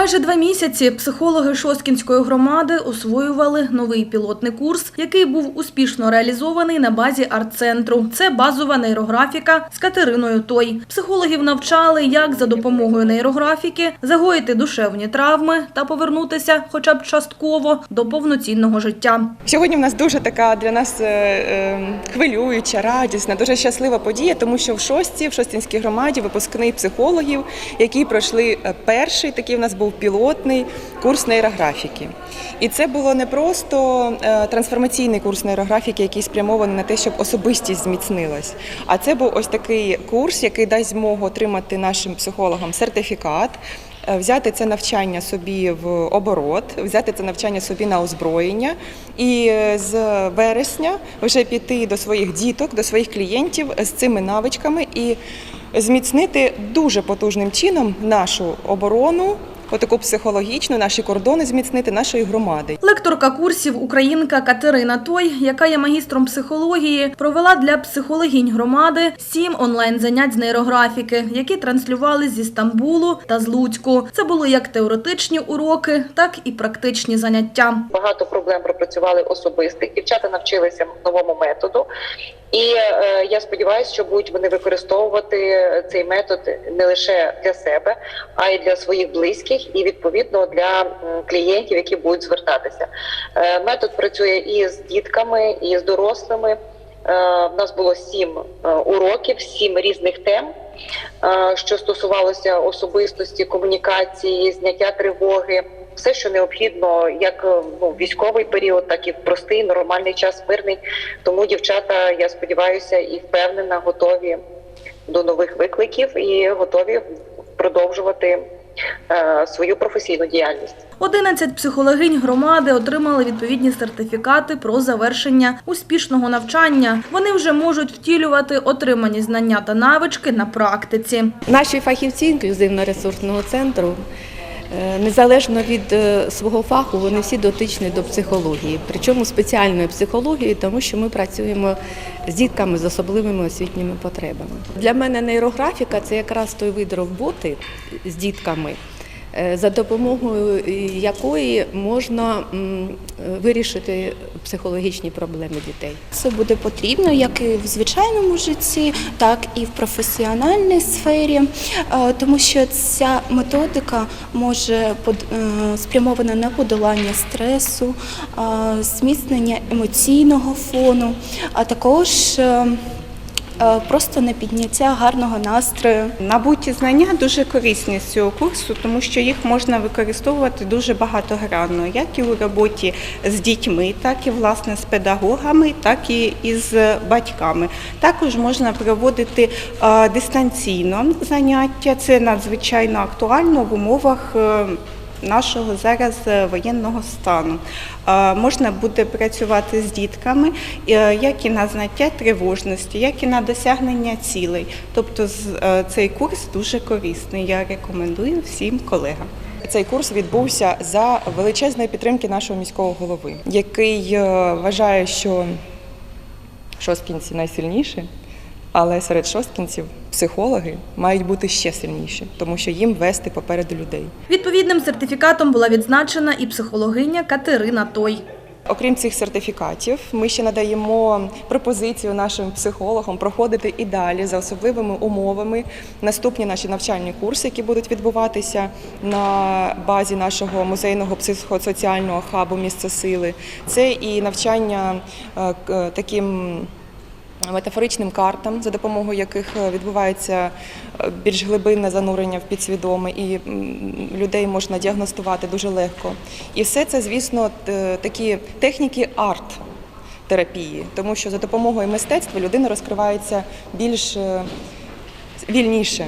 Майже два місяці психологи Шосткінської громади освоювали новий пілотний курс, який був успішно реалізований на базі арт-центру. Це базова нейрографіка з Катериною Той. Психологів навчали, як за допомогою нейрографіки загоїти душевні травми та повернутися, хоча б частково, до повноцінного життя. Сьогодні в нас дуже така для нас е, е, хвилююча, радісна, дуже щаслива подія, тому що в шості, в шостінській громаді, випускний психологів, які пройшли е, перший такий в нас був пілотний курс нейрографіки. І це було не просто е, трансформаційний курс нейрографіки, який спрямований на те, щоб особистість зміцнилась. А це був ось такий курс, який дасть змогу отримати нашим психологам сертифікат. е, Взяти це навчання собі в оборот, взяти це навчання собі на озброєння, і е, з вересня вже піти до своїх діток, до своїх клієнтів з цими навичками і зміцнити дуже потужним чином нашу оборону, отаку психологічну, наші кордони зміцнити нашої громади. Лекторка курсів українка Катерина Той, яка є магістром психології, провела для психологінь громади сім онлайн-занять з нейрографіки, які транслювали зі Стамбулу та з Луцьку. Це були як теоретичні уроки, так і практичні заняття. багато проблем пропрацювали особистих. Дівчата навчилися новому методу, і е, я сподіваюся, що будуть вони використовувати цей метод не лише для себе, а й для своїх близьких, і відповідно для клієнтів, які будуть звертатися. Е, метод працює і з дітками, і з дорослими. Е, В нас було сім е, уроків, сім різних тем, що стосувалося особистості, комунікації, зняття тривоги. Все, що необхідно, як ну, військовий період, так і в простий, нормальний час, мирний. Тому дівчата, я сподіваюся, і впевнена, готові до нових викликів і готові продовжувати свою професійну діяльність. 11 психологинь громади отримали відповідні сертифікати про завершення успішного навчання. Вони вже можуть втілювати отримані знання та навички на практиці. Наші фахівці інклюзивно-ресурсного центру, е, незалежно від е, свого фаху, вони всі дотичні до психології, причому спеціальної психології, тому що ми працюємо з дітками з особливими освітніми потребами. Для мене нейрографіка це якраз той вид роботи з дітками. е, За допомогою е, якої можна е, вирішити психологічні проблеми дітей. Це буде потрібно як і в звичайному житті, так і в професіональній сфері, е, тому що ця методика може е, спрямована на подолання стресу, е, зміцнення емоційного фону, а також просто на підняття гарного настрою. Набуті знання дуже корисні з цього курсу, тому що їх можна використовувати дуже багатогранно, як і у роботі з дітьми, так і власне з педагогами, так і із батьками. Також можна проводити е, дистанційно заняття. Це надзвичайно актуально в умовах. Нашого зараз е, воєнного стану Е, можна буде працювати з дітками е, як і на знаття тривожності, як і на досягнення цілей. Тобто цей курс дуже корисний. Я рекомендую всім колегам. Цей курс відбувся за величезної підтримки нашого міського голови, який вважає, що шосткінці найсильніші, але серед шосткінців психологи мають бути ще сильніші, тому що їм вести попереду людей. Відповідним сертифікатом була відзначена і психологиня Катерина Той. Окрім цих сертифікатів, ми ще надаємо пропозицію нашим психологам проходити і далі за особливими умовами наступні наші навчальні курси, які будуть відбуватися на базі нашого музейного психосоціального хабу місце сили. Це і навчання е, таким. Метафоричним картам, за допомогою яких е, відбувається е, більш глибинне занурення в підсвідоме, і людей можна діагностувати дуже легко. І все це, звісно, такі техніки арт-терапії, тому що за допомогою мистецтва людина розкривається більш е, вільніше.